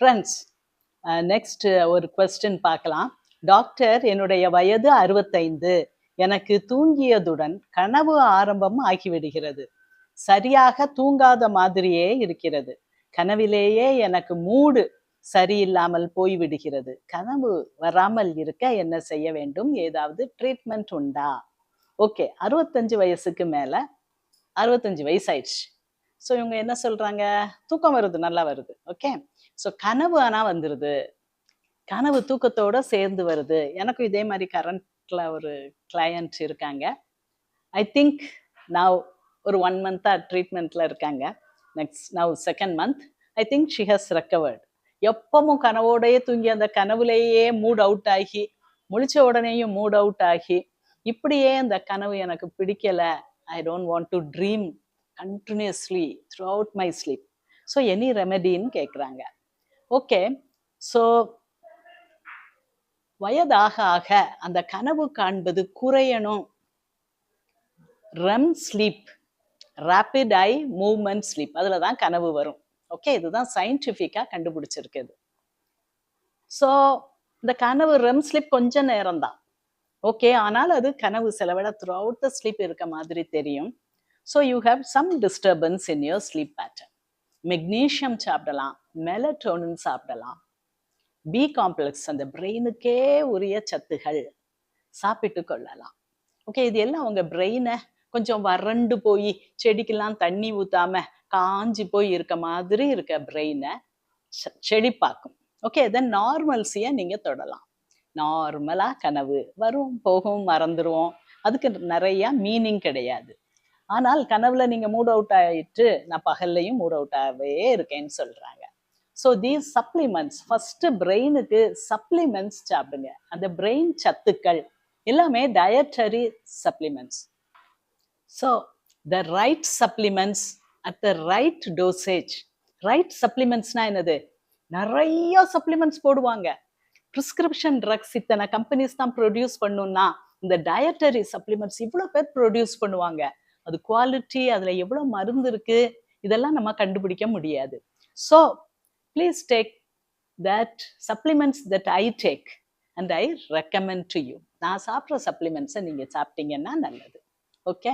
Friends next ஒரு question பார்க்கலாம். Doctor என்னுடைய வயது அறுபத்தைந்து. எனக்கு தூங்கியதுடன் கனவு ஆரம்பம் ஆகிவிடுகிறது. சரியாக தூங்காத மாதிரியே இருக்கிறது. கனவிலேயே எனக்கு மூடு சரியில்லாமல் போய்விடுகிறது. கனவு வராமல் இருக்க என்ன செய்ய வேண்டும்? ஏதாவது ட்ரீட்மெண்ட் உண்டா? ஓகே அறுபத்தஞ்சு வயசுக்கு மேல அறுபத்தஞ்சு வயசாயிடுச்சு. ஸோ இவங்க என்ன சொல்றாங்க? தூக்கம் வருது நல்லா வருது. ஓகே ஸோ கனவு ஆனா வந்துருது. கனவு தூக்கத்தோட சேர்ந்து வருது. எனக்கும் இதே மாதிரி கரண்ட்ல ஒரு கிளையண்ட் இருக்காங்க. ஐ திங்க் நான் ஒரு ஒன் மந்த்தா ட்ரீட்மெண்ட்ல இருக்காங்க. Next now second month I think she has recovered எப்பவும் கனவோடையே தூங்கி அந்த கனவுலேயே மூட் அவுட் ஆகி முழிச்ச உடனேயும் மூட் அவுட் ஆகி இப்படியே அந்த கனவு எனக்கு பிடிக்கல. I don't want to dream continuously throughout my sleep so any ரெமெடின்னு கேட்குறாங்க ஓகே ஸோ வயதாக ஆக அந்த கனவு காண்பது குறையணும். REM sleep rapid eye movement sleep அதில் தான் கனவு வரும். ஓகே இதுதான் சயின்டிஃபிக்காக கண்டுபிடிச்சிருக்குது ஸோ இந்த கனவு ரெம் ஸ்லீப் கொஞ்ச நேரம் தான் ஓகே ஆனால் அது கனவு செலவிட த்ரூ அவுட் த ஸ்லீப் இருக்க மாதிரி தெரியும். So you have some disturbance in your sleep pattern magnesium சாப்பிடலாம் மெலட்டோனின் சாப்பிடலாம். பி காம்ப்ளெக்ஸ் அந்த பிரெயினுக்கே உரிய சத்துகள் சாப்பிட்டு கொள்ளலாம். ஓகே இது எல்லாம் உங்கள் பிரெயினை கொஞ்சம் வறண்டு போய் செடிக்கெல்லாம் தண்ணி ஊற்றாம காஞ்சி போய் இருக்க மாதிரி இருக்க பிரெயினை செழிப்பாக்கும் ஓகே இதை நார்மல்ஸியை நீங்க தொடலாம். நார்மலா கனவு வரும் போகும் மறந்துடுவோம் அதுக்கு நிறையா மீனிங் கிடையாது. ஆனால் கனவுல நீங்க மூட் அவுட் ஆயிட்டு நான் பகல்லையும் மூட் அவுட் ஆகவே இருக்கேன்னு சொல்றாங்க. ஸோ தீஸ் சப்ளிமெண்ட்ஸ் ஃபர்ஸ்ட் பிரெயினுக்கு சப்ளிமெண்ட்ஸ் சாப்பிடுங்க. அந்த பிரெயின் சத்துக்கள் எல்லாமே dietary supplements so the right supplements at the right dosage right சப்ளிமெண்ட்ஸ்னா என்னது? நிறைய சப்ளிமெண்ட்ஸ் போடுவாங்க. ப்ரிஸ்கிரிப்ஷன் ட்ரக்ஸ் இத்தனை கம்பெனிஸ் தான் ப்ரொடியூஸ் பண்ணுன்னா இந்த டயட்டரி சப்ளிமெண்ட்ஸ் இவ்வளோ பேர் ப்ரொடியூஸ் பண்ணுவாங்க. அது குவாலிட்டி அதில் எவ்வளோ மருந்து இருக்கு இதெல்லாம் நம்ம கண்டுபிடிக்க முடியாது. So please take that supplements that I take and I recommend to you நான் சாப்பிட்ற சப்ளிமெண்ட்ஸை நீங்கள் சாப்பிட்டீங்கன்னா நல்லது. ஓகே